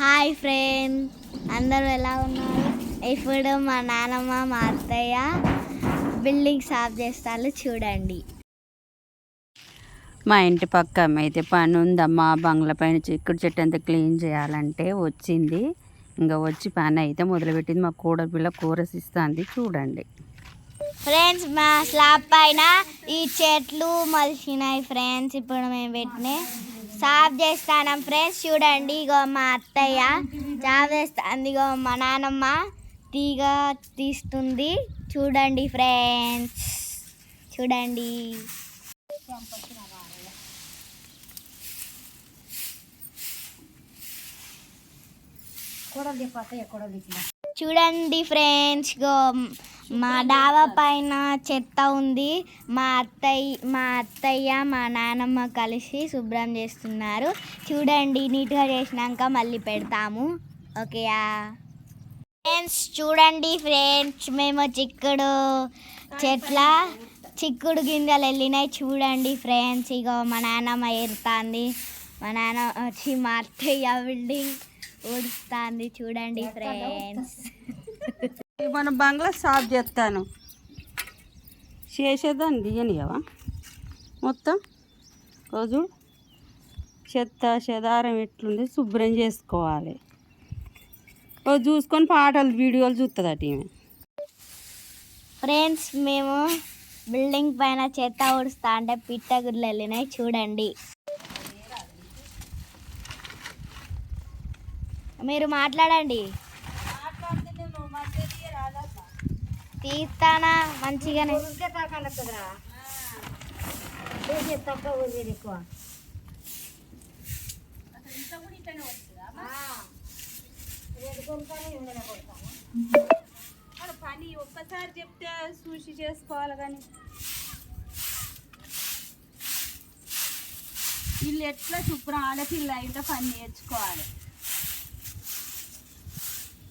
Hi friend అందరూ ఎలా ఉన్నారు? ఇప్పుడు మా నాన్నమ్మ మా అత్తయ్య బిల్డింగ్ సాఫ్ చేస్తారు చూడండి. మా ఇంటి పక్క అయితే పని ఉందమ్మా. బంగ్లా పైన చిక్కుడు చెట్టు అంతా క్లీన్ చేయాలంటే వచ్చింది. ఇంకా వచ్చి పని అయితే మొదలుపెట్టింది. మా కూడ పిల్ల కూరసిస్తుంది చూడండి. ఫ్రెండ్స్ మా స్లాబ్ పైన ఈ చెట్లు మలిసినాయి ఫ్రెండ్స్. ఇప్పుడు మేము పెట్టినాయి సాఫ్ చేస్తాను ఫ్రెండ్స్. చూడండి ఇగో మా అత్తయ్య సాఫ్ చేస్తుంది. ఇగో మా నాన్నమ్మ తీగ తీస్తుంది. చూడండి ఫ్రెండ్స్. చూడండి. చూడండి ఫ్రెండ్స్ గో మా డాబా పైన చెత్త ఉంది. మా అత్తయ్య మా అత్తయ్య మా నాన్నమ్మ కలిసి శుభ్రం చేస్తున్నారు. చూడండి నీట్గా చేసినాక మళ్ళీ పెడతాము. ఓకేయా? ఫ్రెండ్స్ చూడండి ఫ్రెండ్స్ మేము చిక్కుడు చెట్ల చిక్కుడు గింజలు వెళ్ళినాయి. చూడండి ఫ్రెండ్స్ ఇగో మా నాన్నమ్మ ఏరుతాంది. మా నాన్న వచ్చి మా అత్తయ్య బిల్డింగ్ ఊడుస్తుంది చూడండి ఫ్రెండ్స్. మన బంగ్లా సాఫ్ చేస్తాను. చేసేదాన్ని తీయనియవా? మొత్తం రోజు చెత్త చెదారం ఎట్లుంది శుభ్రం చేసుకోవాలి. రోజు చూసుకొని పాటలు వీడియోలు చూస్తుంది అటు ఈమె ఫ్రెండ్స్ మేము బిల్డింగ్ పైన చెత్త ఊడుస్తా అంటే పిట్ట గుడ్లు వెళ్ళినాయి చూడండి. మీరు మాట్లాడండి. తీస్తానా? మంచిగానే. పని ఒక్కసారి చెప్తే చూసి చేసుకోవాలి కానీ. వీళ్ళు ఎట్లా శుభ్రం? ఆడపిల్ల అయితే పని నేర్చుకోవాలి.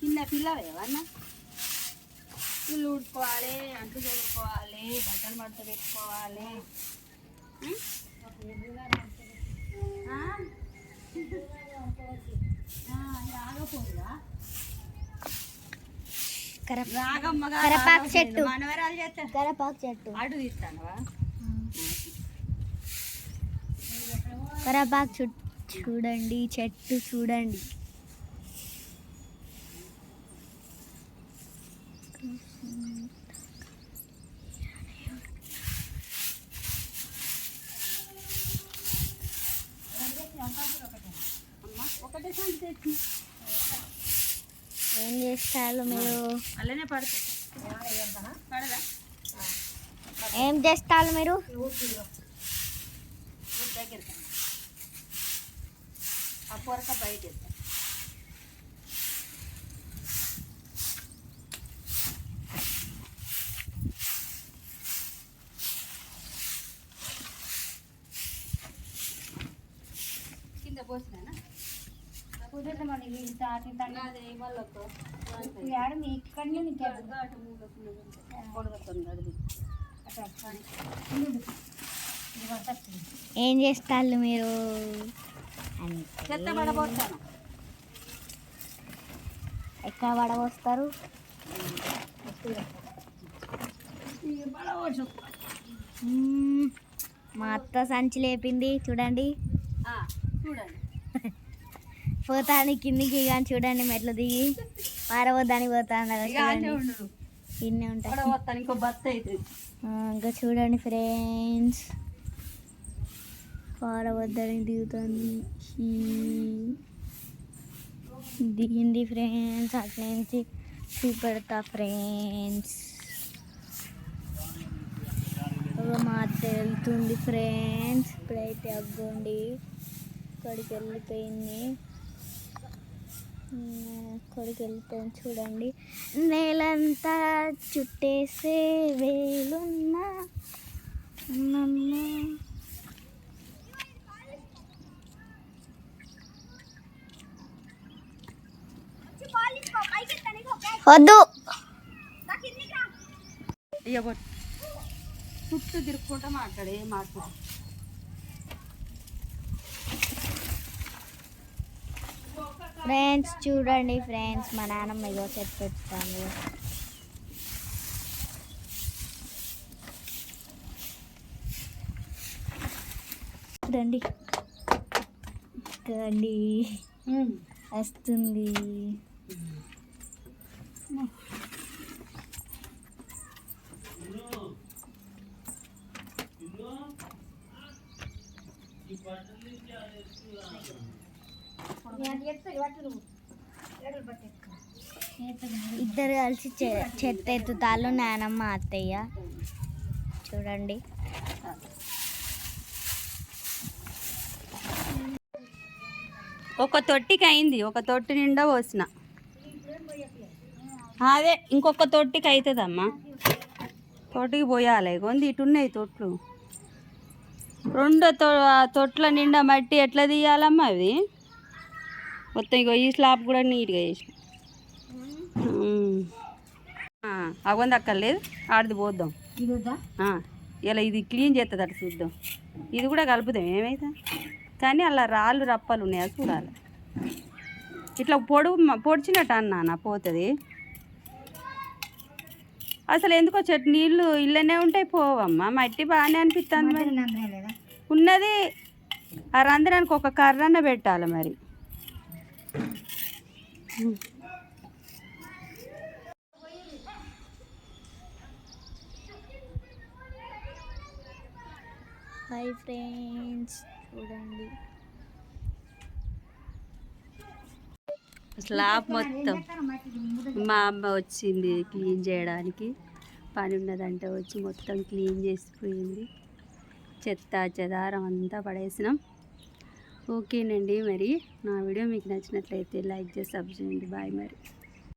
చిన్న పిల్లవేవన్నా? ఇల్లు ఊడుకోవాలి అంట్లు చదువుకోవాలి బట్టలు మడత పెట్టుకోవాలి ఉం? ఆ? ఆ, రాగపోదురా కరప రాగమ్మగా కరపాకు చెట్టు. మనవరాలు చేస్తే కరపాకు చెట్టు అటు తీస్తానవా కరపాకు చుట్టూ చూడండి చెట్టు చూడండి ఏం చేస్తారు మీరు? అలానే పడుతుంది ఏం చేస్తారు మీరు? దగ్గర ఆ ఏం చేస్తారు మీరు? చెత్త ఎక్కడ పడవస్తారు పడవచ్చు మ్మ్. మా అత్త సంచి లేపింది చూడండి. చూడండి. పోతాను కిందికి కానీ చూడండి మెట్లు దిగి. పారవద్దానికి పోతాను ఇన్ని ఉంటాయి. ఇంకో చూడండి ఫ్రెండ్స్. పారవద్దని దిగుతుంది. దిగింది ఫ్రెండ్స్ అట్ల నుంచి చూపెడతా ఫ్రెండ్స్. మా అత్త వెళ్తుంది ఫ్రెండ్స్. ఇప్పుడైతే అగ్గోండి. ఇక్కడికి వెళ్ళిపోయింది. ఉమ్, అక్కడికి వెళ్ళిపోయింది చూడండి. నేలంతా చుట్టేసే వేలున్నా నన్ను వద్దు. ఇవ్వబట్టు చుట్టూ తిరుక్కుంటా మాట్లాడే మాట్లాడు? ఫ్రెండ్స్ చూడండి ఫ్రెండ్స్ మా నాన్నమ్మ ఇగో చెత్త పెట్టుతాను రండి రండి వస్తుంది. ఇద్దరు కలిసి చె- చెత్త ఎత్తుతాళ్ళు నానమ్మ అత్తయ్య. చూడండి. ఒక తొట్టికి అయింది. ఒక తొట్టి నిండా పోసిన. అదే ఇంకొక తొట్టికి అవుతుందమ్మా తొట్టికి పోయాలి. కొంది ఇటున్నాయి తొట్లు. రెండు తొ తొట్ల నిండా మట్టి ఎట్లా తీయాలమ్మా అవి? మొత్తం ఇగో ఈ స్లాబ్ కూడా నీట్గా చేసిన. అగొంది అక్కర్లేదు. ఆడిది పోద్దాం. ఆ, ఇలా ఇది క్లీన్ చేస్తుంది అటు చూద్దాం. ఇది కూడా కలుపుదాం ఏమైతే? కానీ అలా రాళ్ళు రప్పలు ఉన్నాయా చూడాలి. ఇట్లా పొడుగు మ- పొడిచినట్టు అన్నా పోతుంది. అసలు ఎందుకో చెట్టు నీళ్ళు ఇళ్ళనే ఉంటాయి పోవమ్మా. మట్టి బాగానే అనిపిస్తుంది మరి. ఉన్నది ఆ రంధ్రానికి ఒక కర్రన్న పెట్టాలి మరి. హాయ్ ఫ్రెండ్స్ చూడండి. స్లాబ్ మొత్తం మా అమ్మ వచ్చింది క్లీన్ చేయడానికి. పని ఉన్నదంటే వచ్చి మొత్తం క్లీన్ చేసిపోయింది చెత్త చెదారం అంతా పడేసినాం. ఓకేనండి మరి నా వీడియో మీకు నచ్చినట్లయితే లైక్ చేసి సబ్స్క్రైబ్ చేయండి. బాయ్ మరి.